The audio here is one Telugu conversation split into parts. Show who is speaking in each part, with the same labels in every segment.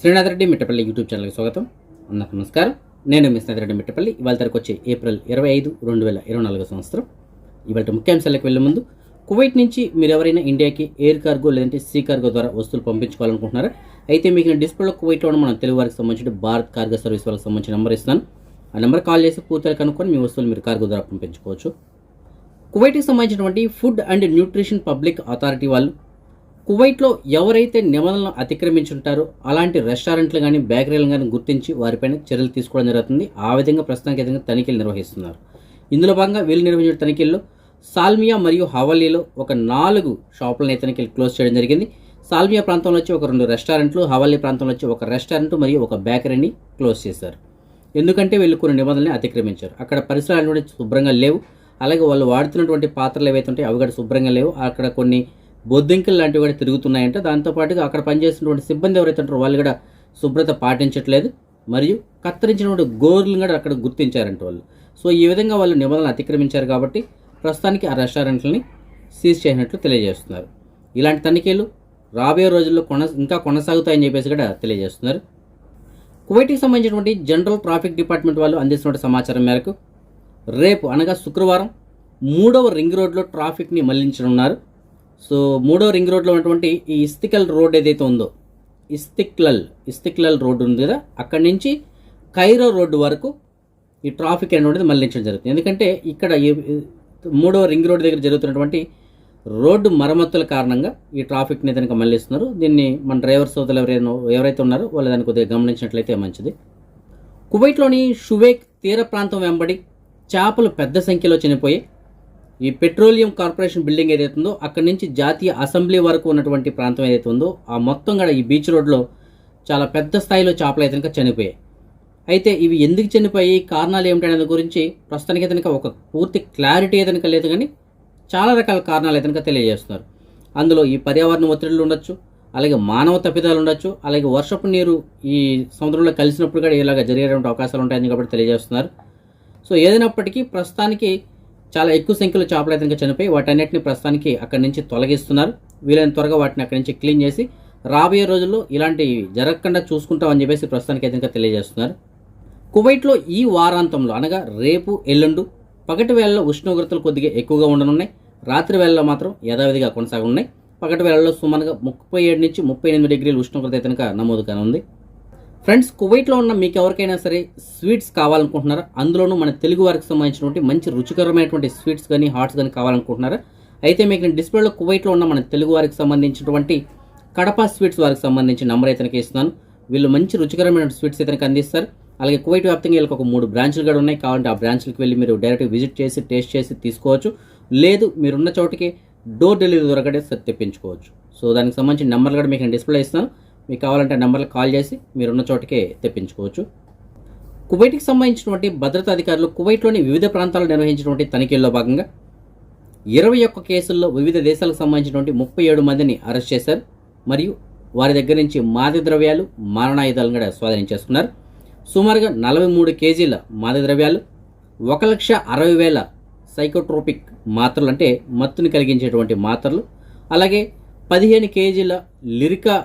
Speaker 1: శ్రీనాథ్ రెడ్డి మిట్టపల్లి యూట్యూబ్ ఛానల్కి స్వాగతం. అందరికి నమస్కారం. నేను మీ స్నేహితుడు రెడ్డి మిట్టపల్లి. ఇవాళ తరకు వచ్చే ఏప్రిల్ ఇరవై ఐదు రెండు వేల ఇరవై నాలుగో సంవత్సరం. ఇవాళ ముఖ్యాంశాలకు వెళ్ళే ముందు కువైట్ నుంచి మీరు ఎవరైనా ఇండియాకి ఎయిర్ కార్గో లేదంటే సీ కార్గో ద్వారా వస్తువులు పంపించుకోవాలనుకుంటున్నారా? అయితే మీకు డిస్ప్లేలో కువైట్లో ఉన్న మన తెలుగు వారికి సంబంధించిన భారత్ కార్గో సర్వీస్ వాళ్ళకి సంబంధించిన నెంబర్ ఇస్తాను ఆ నెంబర్ కాల్ చేసి పూర్తిగా కనుక్కొని మీ వస్తువులు మీరు కార్గో ద్వారా పంపించుకోవచ్చు. కువైట్కి సంబంధించినటువంటి food and nutrition public authority వాళ్ళు కువైట్లో ఎవరైతే నిబంధనలను అతిక్రమించుంటారో అలాంటి రెస్టారెంట్లు కానీ బేకరీలు కానీ గుర్తించి వారిపైన చర్యలు తీసుకోవడం జరుగుతుంది. ఆ విధంగా ప్రస్తుతానికి విధంగా తనిఖీలు నిర్వహిస్తున్నారు. ఇందులో భాగంగా వీళ్ళు నిర్వహించిన తనిఖీల్లో సాల్మియా మరియు హవలీలో ఒక నాలుగు షాపులను తనిఖీలు క్లోజ్ చేయడం జరిగింది. సాల్మియా ప్రాంతంలో వచ్చి ఒక రెండు రెస్టారెంట్లు హవల్లీ ప్రాంతంలో వచ్చి ఒక రెస్టారెంట్ మరియు ఒక బేకరీని క్లోజ్ చేశారు. ఎందుకంటే వీళ్ళు కొన్ని నిబంధనలు అతిక్రమించారు. అక్కడ పరిసరాలు శుభ్రంగా లేవు. అలాగే వాళ్ళు వాడుతున్నటువంటి పాత్రలు ఏవైతే ఉంటాయో అవి కూడా శుభ్రంగా లేవు. అక్కడ కొన్ని బొద్దింకలు లాంటివి కూడా తిరుగుతున్నాయంట. దాంతోపాటుగా అక్కడ పనిచేసినటువంటి సిబ్బంది ఎవరైతే ఉంటారో వాళ్ళు కూడా శుభ్రత పాటించట్లేదు. మరియు కత్తిరించినటువంటి గోర్లను కూడా అక్కడ గుర్తించారంట వాళ్ళు. సో ఈ విధంగా వాళ్ళు నిబంధనలు అతిక్రమించారు కాబట్టి ప్రస్తుతానికి ఆ రెస్టారెంట్లని సీజ్ చేసినట్లు తెలియజేస్తున్నారు. ఇలాంటి తనిఖీలు రాబోయే రోజుల్లో కొన ఇంకా కొనసాగుతాయని చెప్పేసి కూడా తెలియజేస్తున్నారు. కువైట్కి సంబంధించినటువంటి జనరల్ ట్రాఫిక్ డిపార్ట్మెంట్ వాళ్ళు అందిస్తున్న సమాచారం మేరకు రేపు అనగా శుక్రవారం మూడవ రింగ్ రోడ్లో ట్రాఫిక్ని మళ్ళించనున్నారు. సో మూడవ రింగ్ రోడ్లో ఉన్నటువంటి ఈ ఇస్తికల్ రోడ్ ఏదైతే ఉందో ఇస్తిక్లల్ ఇస్తిక్లల్ రోడ్డు ఉంది కదా అక్కడి నుంచి కైరో రోడ్డు వరకు ఈ ట్రాఫిక్ అనేది మళ్ళించడం జరుగుతుంది. ఎందుకంటే ఇక్కడ మూడో మూడవ రింగ్ రోడ్ దగ్గర జరుగుతున్నటువంటి రోడ్డు మరమ్మతుల కారణంగా ఈ ట్రాఫిక్ని కనుక మళ్ళిస్తున్నారు దీన్ని మన డ్రైవర్ సోదరులు ఎవరైనా ఎవరైతే ఉన్నారో వాళ్ళు దాన్ని కొద్దిగా గమనించినట్లయితే మంచిది. కువైట్లోని షువేక్ తీర ప్రాంతం వెంబడి చేపలు పెద్ద సంఖ్యలో చనిపోయి ఈ పెట్రోలియం కార్పొరేషన్ బిల్డింగ్ ఏదైతే ఉందో అక్కడి నుంచి జాతీయ అసెంబ్లీ వరకు ఉన్నటువంటి ప్రాంతం ఏదైతే ఉందో ఆ మొత్తం కూడా ఈ బీచ్ రోడ్లో చాలా పెద్ద స్థాయిలో చేపలు అయితే కనుక చనిపోయాయి. అయితే ఇవి ఎందుకు చనిపోయాయి? కారణాలు ఏమిటనే గురించి ప్రస్తుతానికి కనుక ఒక పూర్తి క్లారిటీ ఏదైనా లేదు కానీ చాలా రకాల కారణాలు అయితే కనుక తెలియజేస్తున్నారు. అందులో ఈ పర్యావరణ ఒత్తిడులు ఉండొచ్చు అలాగే మానవ తప్పిదాలు ఉండొచ్చు అలాగే వర్షపు నీరు ఈ సముద్రంలో కలిసినప్పుడు కూడా ఇలాగ జరిగేటువంటి అవకాశాలు ఉంటాయని కాబట్టి తెలియజేస్తున్నారు. సో ఏదైనప్పటికీ ప్రస్తుతానికి చాలా ఎక్కువ సంఖ్యలో చేపలు అయితే ఇంకా చనిపోయి వాటన్నిటిని ప్రస్తుతానికి అక్కడి నుంచి తొలగిస్తున్నారు. వీలైన త్వరగా వాటిని అక్కడి నుంచి క్లీన్ చేసి రాబోయే రోజుల్లో ఇలాంటివి జరగకుండా చూసుకుంటామని చెప్పేసి ప్రస్తుతానికి అయితే ఇంకా తెలియజేస్తున్నారు. కువైట్లో ఈ వారాంతంలో అనగా రేపు ఎల్లుండు పగటి వేళల్లో ఉష్ణోగ్రతలు కొద్దిగా ఎక్కువగా ఉండనున్నాయి. రాత్రి వేళల్లో మాత్రం యథావిధిగా కొనసాగనున్నాయి. పగటి వేళల్లో సుమారుగా ముప్పై ఏడు నుంచి ముప్పై ఎనిమిది డిగ్రీల ఉష్ణోగ్రత అయితే కనుక నమోదు కానుంది. ఫ్రెండ్స్ కువైట్లో ఉన్న మీకు ఎవరికైనా సరే స్వీట్స్ కావాలనుకుంటున్నారా? అందులోనూ మన తెలుగు వారికి సంబంధించినటువంటి మంచి రుచికరమైనటువంటి స్వీట్స్ కానీ హాట్స్ కానీ కావాలనుకుంటున్నారా? అయితే మీకు నేను డిస్ప్లేలో కువైట్లో ఉన్న మన తెలుగు వారికి సంబంధించినటువంటి కడప స్వీట్స్ వారికి సంబంధించిన నంబర్ అయితే ఇస్తున్నాను. వీళ్ళు మంచి రుచికరమైన స్వీట్స్ అయితే అందిస్తారు. అలాగే కువైట్ వ్యాప్తంగా వీళ్ళకి ఒక మూడు బ్రాంచ్లు కూడా ఉన్నాయి. కావాలంటే ఆ బ్రాంచ్లకు వెళ్ళి మీరు డైరెక్ట్ విజిట్ చేసి టేస్ట్ చేసి తీసుకోవచ్చు. లేదు మీరున్న చోటికి డోర్ డెలివరీ దొరకడే తెప్పించుకోవచ్చు. సో దానికి సంబంధించిన నెంబర్లు కూడా మీకు నేను డిస్ప్లే ఇస్తాను మీకు కావాలంటే నెంబర్లకు కాల్ చేసి మీరున్న చోటకే తెప్పించుకోవచ్చు. కువైట్కి సంబంధించినటువంటి భద్రతా అధికారులు కువైట్లోని వివిధ ప్రాంతాల్లో నిర్వహించినటువంటి తనిఖీల్లో భాగంగా ఇరవై ఒక్క కేసుల్లో వివిధ దేశాలకు సంబంధించినటువంటి ముప్పై ఏడు మందిని అరెస్ట్ చేశారు. మరియు వారి దగ్గర నుంచి మాదక ద్రవ్యాలు మారణాయుధాలను కూడా స్వాధీనం చేసుకున్నారు. సుమారుగా నలభై మూడు కేజీల మాదక ద్రవ్యాలు ఒక లక్ష అరవై వేల సైకోట్రోపిక్ మాత్రలు అంటే మత్తుని కలిగించేటువంటి మాత్రలు అలాగే పదిహేను కేజీల లిరికా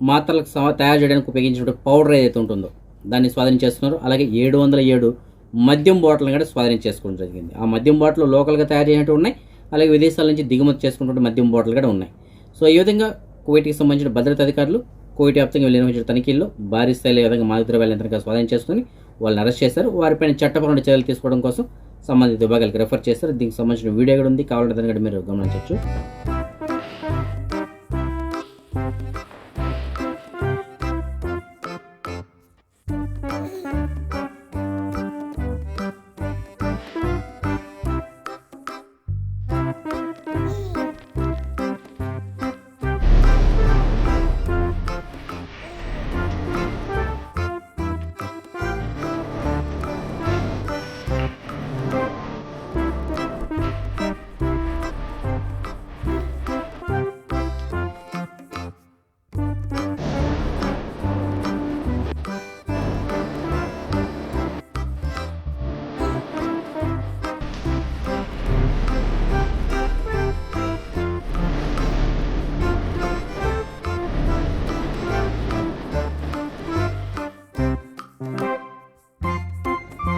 Speaker 1: మాత్రలకు సమ- తయారు చేయడానికి ఉపయోగించినటువంటి పౌడర్ ఏదైతే ఉంటుందో దాన్ని స్వాధీనం చేస్తున్నారు అలాగే ఏడు వందల ఏడు మద్యం బాటిల్ని కూడా స్వాధీనం చేసుకోవడం జరిగింది. ఆ మద్యం బాటిల్ లోకల్గా తయారు చేసినట్టు ఉన్నాయి అలాగే విదేశాల నుంచి దిగుమతి చేసుకున్నటువంటి మద్యం బాటిల్ కూడా ఉన్నాయి. సో ఈ విధంగా కువైట్కి సంబంధించిన భద్రతా అధికారులు కువైట్ వ్యాప్తంగా వీళ్ళు నిర్వహించిన తనిఖీల్లో భారీ స్థాయిలో విధంగా మాదక ద్రవ్యాలు యంత్రంగా స్వాధీనం చేసుకుని వాళ్ళని అరెస్ట్ చేశారు. వారిపైన చట్టపరమైన చర్యలు తీసుకోవడం కోసం సంబంధిత విభాగాలకు రెఫర్ చేస్తారు దీనికి సంబంధించిన వీడియో కూడా ఉంది. కావాలంటే దాన్ని కూడా మీరు గమనించవచ్చు.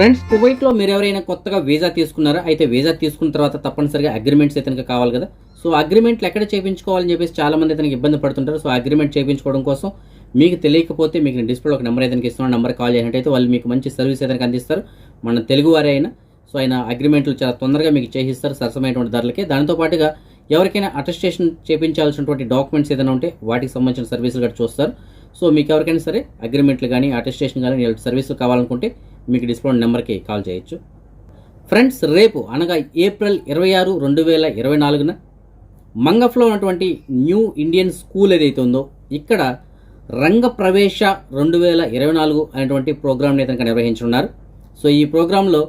Speaker 1: ఫ్రెండ్స్ కువైట్లో మీరు ఎవరైనా కొత్తగా వీసా తీసుకున్నారా? అయితే వీసా తీసుకున్న తర్వాత తప్పనిసరిగా అగ్రిమెంట్స్ ఇతనికి కావాలి కదా. సో అగ్రిమెంట్లు ఎక్కడ చేయించుకోవాలని చెప్పేసి చాలామంది ఇతనికి ఇబ్బంది పడుతుంటారు. సో అగ్రిమెంట్ చేయించుకోవడం కోసం మీకు తెలియకపోతే మీకు నేను డిస్ప్లే ఒక నెంబర్ అయితే ఇస్తున్నాను. నెంబర్ కాల్ చేసినట్టయితే వాళ్ళు మీకు మంచి సర్వీస్ ఏదైనా అందిస్తారు. మన తెలుగు వారే అయినా సో ఆయన అగ్రిమెంట్లు చాలా తొందరగా మీకు చేసిస్తారు సరసమైనటువంటి ధరలకే. దానితో పాటుగా ఎవరికైనా అటెస్టేషన్ చేయించాల్సినటువంటి డాక్యుమెంట్స్ ఏదైనా ఉంటే వాటికి సంబంధించిన సర్వీసులు కూడా చూస్తారు. సో మీకు ఎవరికైనా సరే అగ్రిమెంట్లు కానీ అటెస్టేషన్ కానీ సర్వీసులు కావాలనుకుంటే మీకు డిస్కౌంట్ నెంబర్కి కాల్ చేయొచ్చు. ఫ్రెండ్స్ రేపు అనగా ఏప్రిల్ ఇరవై ఆరు రెండు వేల ఇరవై నాలుగున మంగఫ్లో ఉన్నటువంటి న్యూ ఇండియన్ స్కూల్ ఏదైతే ఉందో ఇక్కడ రంగ ప్రవేశ రెండు వేల ఇరవై నాలుగు అనేటువంటి ప్రోగ్రామ్ని అయితే నిర్వహించున్నారు సో ఈ ప్రోగ్రాంలో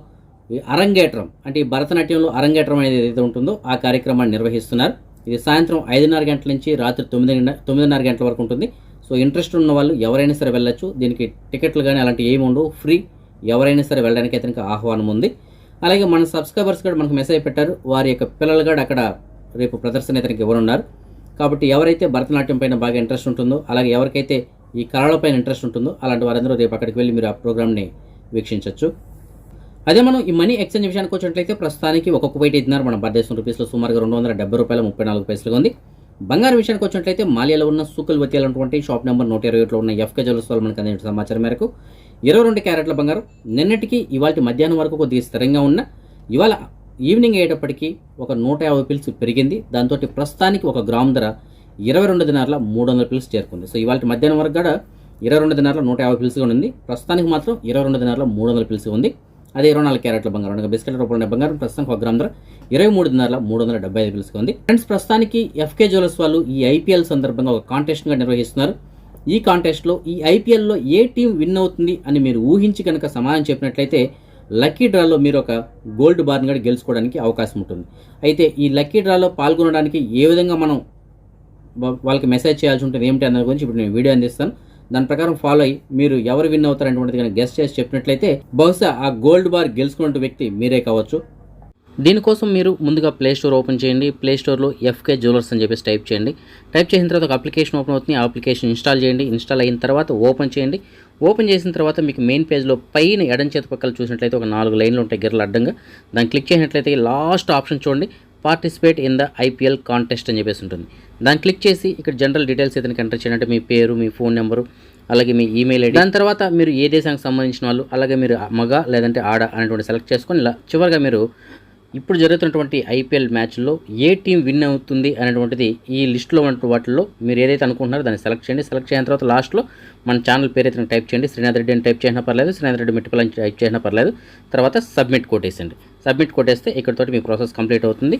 Speaker 1: ఈ అరంగేట్రం అంటే ఈ భరతనాట్యంలో అరంగేట్రం అనేది ఏదైతే ఉంటుందో ఆ కార్యక్రమాన్ని నిర్వహిస్తున్నారు. ఇది సాయంత్రం ఐదున్నర గంటల నుంచి రాత్రి తొమ్మిది తొమ్మిదిన్నర గంటల వరకు ఉంటుంది. సో ఇంట్రెస్ట్ ఉన్న వాళ్ళు ఎవరైనా సరే వెళ్ళొచ్చు. దీనికి టికెట్లు కానీ అలాంటివి ఏమి ఉండవు. ఫ్రీ. ఎవరైనా సరే వెళ్ళడానికి అయితే ఆహ్వానం ఉంది. అలాగే మన సబ్స్క్రైబర్స్ కూడా మనకు మెసేజ్ పెట్టారు. వారి యొక్క పిల్లలు కూడా అక్కడ రేపు ప్రదర్శన ఇతనికి ఇవ్వనున్నారు. కాబట్టి ఎవరైతే భరతనాట్యం పైన బాగా ఇంట్రెస్ట్ ఉంటుందో అలాగే ఎవరికైతే ఈ కళలపైన ఇంట్రెస్ట్ ఉంటుందో అలాంటి వారందరూ రేపు అక్కడికి వెళ్ళి మీరు ఆ ప్రోగ్రామ్ని వీక్షించవచ్చు అదే మనం ఈ మనీ ఎక్స్చేంజ్ విషయానికి వచ్చినట్లయితే ప్రస్తుతానికి ఒక కువైట్ ఇద్దరు మన భారతదేశం రూపీస్లో సుమారుగా రెండు వందల డెబ్బై రూపాయల ముప్పై నాలుగు పైసలుగా ఉంది. బంగారం విషయానికి వచ్చినట్లయితే మాలియాలో ఉన్న సూకల్ అటువంటి షాప్ నెంబర్ నూట ఇరవై ఒకటిలో ఉన్న ఎఫ్కే జ్యువెల్స్ వాళ్ళు మనకు అందించిన సమాచారం మేరకు ఇరవై రెండు క్యారెట్ల బంగారం నిన్నటికి ఇవాళ మధ్యాహ్నం వరకు కొద్దిగా స్థిరంగా ఉన్న ఇవాళ ఈవినింగ్ అయ్యేటప్పటికి ఒక నూట యాభై పిల్స్ పెరిగింది. దాంతో ప్రస్తుతానికి ఒక గ్రామ్ ధర ఇరవై రెండు దినార్ల మూడు వందల పిల్స్ చేరుకుంది. సో ఇవాళ మధ్యాహ్నం వరకు కూడా ఇరవై రెండు దినార్ల నూట యాభై పిల్స్గా ఉంది. ప్రస్తుతానికి మాత్రం ఇరవై రెండు దినార్ల మూడు వందల పిల్స్ ఉంది. అదే ఇరవై నాలుగు క్యారెట్ల బంగారం. అనగా బిస్కెట్ రూపంలో బంగారం ప్రస్తుతం ఒక గ్రామ్ ధర ఇరవై మూడు దినార్ల మూడు వందల డెబ్బై ఐదు పిలుచుకుంది ఫ్రెండ్స్ ప్రస్తుతానికి ఎఫ్కే జ్యువెలర్స్ వాళ్ళు ఈ ఐపీఎల్ సందర్భంగా ఒక కాంటెస్ట్గా నిర్వహిస్తున్నారు. ఈ కాంటెస్ట్లో ఈ ఐపీఎల్లో ఏ టీం విన్ అవుతుంది అని మీరు ఊహించి కనుక సమాధానం చెప్పినట్లయితే లక్కీ డ్రాలో మీరు ఒక గోల్డ్ బార్ని కూడా గెలుచుకోవడానికి అవకాశం ఉంటుంది. అయితే ఈ లక్కీ డ్రాలో పాల్గొనడానికి ఏ విధంగా మనం వాళ్ళకి మెసేజ్ చేయాల్సి ఉంటుంది ఏమిటి అన్న గురించి ఇప్పుడు నేను వీడియో అందిస్తాను. దాని ప్రకారం ఫాలో అయ్యి మీరు ఎవరు విన్ అవుతారనేటువంటిది కనుక గెస్ట్ చేసి చెప్పినట్లయితే బహుశా ఆ గోల్డ్ బార్ గెలుచుకున్న వ్యక్తి మీరే కావచ్చు. దీనికోసం మీరు ముందుగా ప్లే స్టోర్ ఓపెన్ చేయండి. ప్లే స్టోర్లో ఎఫ్కే జ్యువెలర్స్ అని చెప్పేసి టైప్ చేయండి. టైప్ చేసిన తర్వాత ఒక అప్లికేషన్ ఓపెన్ అవుతుంది. ఆ అప్లికేషన్ ఇన్స్టాల్ చేయండి. ఇన్స్టాల్ అయిన తర్వాత ఓపెన్ చేయండి. ఓపెన్ చేసిన తర్వాత మీకు మెయిన్ పేజ్లో పైన ఎడం చేతి పక్కల చూసినట్లయితే ఒక నాలుగు లైన్లు ఉంటాయి గిర్రలు అడ్డంగా. దాన్ని క్లిక్ చేసినట్లయితే లాస్ట్ ఆప్షన్ చూడండి. Participate in the IPL contest అని చెప్పేసి ఉంటుంది. దాన్ని క్లిక్ చేసి ఇక్కడ జనరల్ డీటెయిల్స్ ఏదైనా ఎంటర్ చేయండి. అంటే మీ పేరు మీ ఫోన్ నెంబరు అలాగే మీ ఈమెయిల్ ఐడి దాని తర్వాత మీరు ఏ దేశానికి సంబంధించిన వాళ్ళు అలాగే మీరు మగ లేదంటే ఆడ అనేటువంటి సెలెక్ట్ చేసుకొని ఇలా చివరిగా మీరు ఇప్పుడు జరుగుతున్నటువంటి ఐపీఎల్ మ్యాచ్లో ఏ టీం విన్ అవుతుంది అనేటువంటిది ఈ లిస్ట్లో ఉన్న వాటిల్లో మీరు ఏదైతే అనుకుంటున్నారో దాన్ని సెలెక్ట్ చేయండి. సెలెక్ట్ చేసిన తర్వాత లాస్ట్లో మన ఛానల్ పేరు అయితే టైప్ చేయండి. శ్రీనాథ్ రెడ్డి అని టైప్ చేసినా పర్లేదు శ్రీనాథ్ రెడ్డి మిట్టపల్లి అని టైప్ చేసినా పర్లేదు. తర్వాత సబ్మిట్ కొట్టేసండి సబ్మిట్ కొట్టేస్తే ఇక్కడతోటి మీ ప్రాసెస్ కంప్లీట్ అవుతుంది.